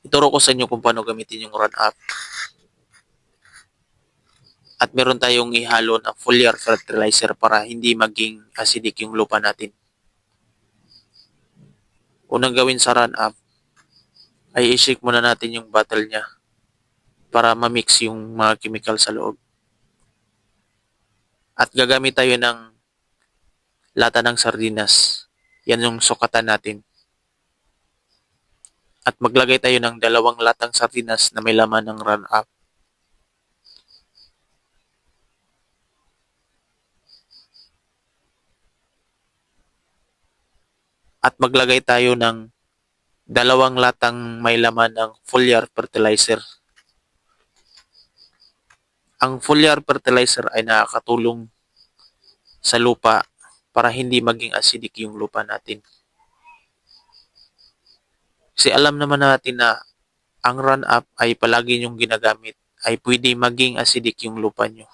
Ituro ko sa inyo kung paano gamitin yung run up. At meron tayong ihalo na foliar fertilizer para hindi maging acidic yung lupa natin. Unang gawin sa run up ay i-shake muna natin yung bottle niya para ma-mix yung mga chemical sa loob. At gagamit tayo ng lata ng sardinas. Yan yung sukatan natin. At maglagay tayo ng dalawang latang sardinas na may laman ng run up. At maglagay tayo ng dalawang latang may laman ng foliar fertilizer. Ang foliar fertilizer ay nakakatulong sa lupa para hindi maging acidic yung lupa natin. Kasi alam naman natin na ang run up ay palagi yung ginagamit ay pwede maging acidic yung lupa nyo.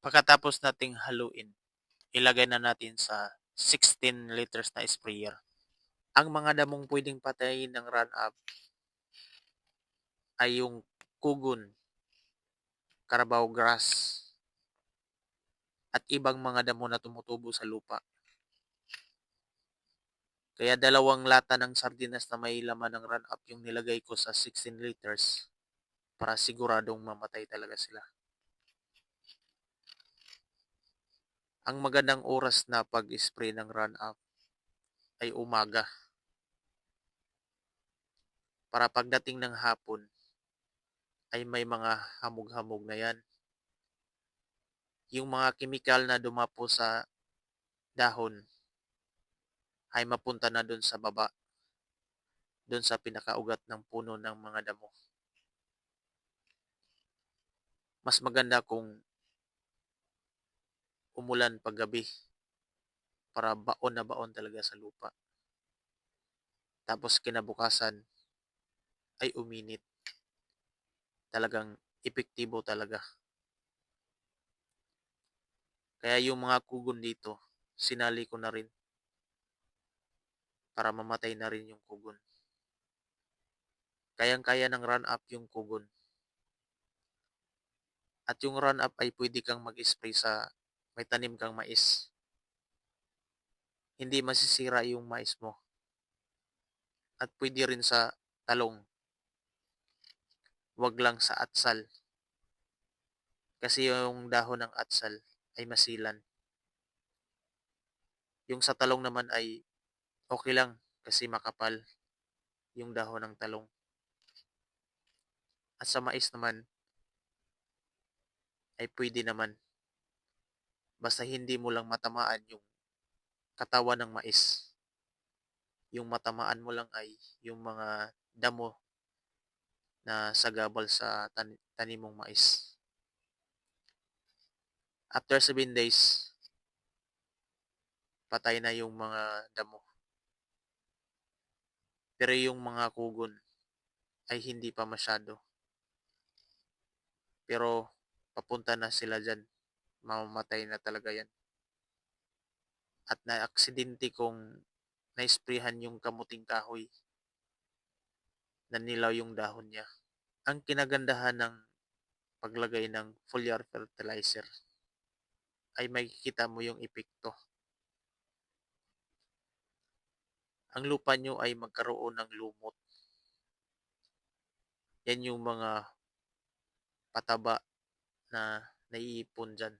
Pagkatapos nating haluin, ilagay na natin sa 16 liters na sprayer. Ang mga damong pwedeng patayin ng run up ay yung kugon, carabao grass, at ibang mga damo na tumutubo sa lupa. Kaya dalawang lata ng sardinas na may laman ng run up yung nilagay ko sa 16 liters para siguradong mamatay talaga sila. Ang magandang oras na pag-spray ng run up ay umaga. Para pagdating ng hapon ay may mga hamog-hamog na yan. Yung mga kemikal na dumapo sa dahon ay mapunta na dun sa baba, dun sa pinakaugat ng puno ng mga damo. Mas maganda kung umulan paggabi para baon na baon talaga sa lupa. Tapos kinabukasan ay uminit. Talagang epektibo talaga. Kaya yung mga kugon dito, sinali ko na rin para mamatay na rin yung kugon. Kayang-kaya ng run up yung kugon. At yung run up ay pwede kang mag-spray sa may tanim kang mais. Hindi masisira yung mais mo. At pwede rin sa talong. Huwag lang sa atsal. Kasi yung dahon ng atsal ay masilan. Yung sa talong naman ay okay lang kasi makapal yung dahon ng talong. At sa mais naman ay pwede naman. Basta hindi mo lang matamaan yung katawan ng mais. Yung matamaan mo lang ay yung mga damo na sagabal sa tan- tanimong mais. After 7 days, patay na yung mga damo. Pero yung mga kugon ay hindi pa masyado. Pero papunta na sila dyan. Mamamatay na talaga yan. At na-aksidente kong na-sprayhan yung kamuting kahoy. Nanilaw yung dahon niya. Ang kinagandahan ng paglagay ng foliar fertilizer ay makikita mo yung epekto. Ang lupa nyo ay magkaroon ng lumot. Yan yung mga pataba na naiipon dyan.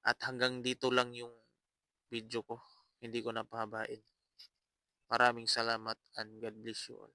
At hanggang dito lang yung video ko. Hindi ko na pahabain. Maraming salamat and God bless you all.